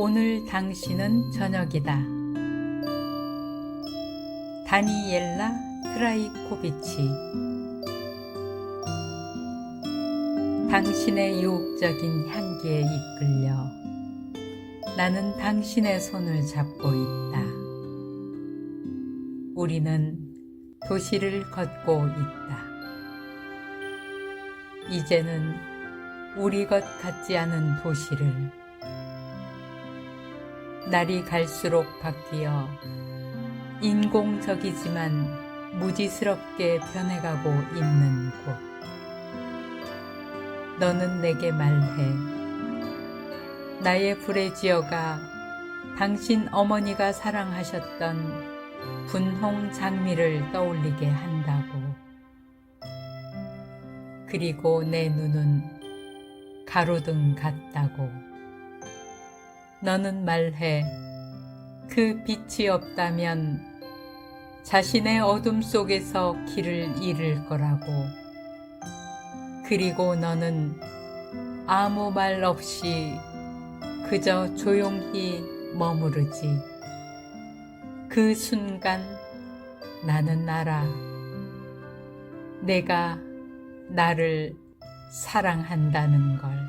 오늘 당신은 저녁이다. 다니엘라 트라이코비치 당신의 유혹적인 향기에 이끌려 나는 당신의 손을 잡고 있다. 우리는 도시를 걷고 있다. 이제는 우리 것 같지 않은 도시를 날이 갈수록 바뀌어 인공적이지만 무지스럽게 변해가고 있는 곳. 너는 내게 말해. 나의 브레지어가 당신 어머니가 사랑하셨던 분홍 장미를 떠올리게 한다고. 그리고 내 눈은 가로등 같다고. 너는 말해. 그 빛이 없다면 자신의 어둠 속에서 길을 잃을 거라고. 그리고 너는 아무 말 없이 그저 조용히 머무르지. 그 순간 나는 알아. 내가 나를 사랑한다는 걸.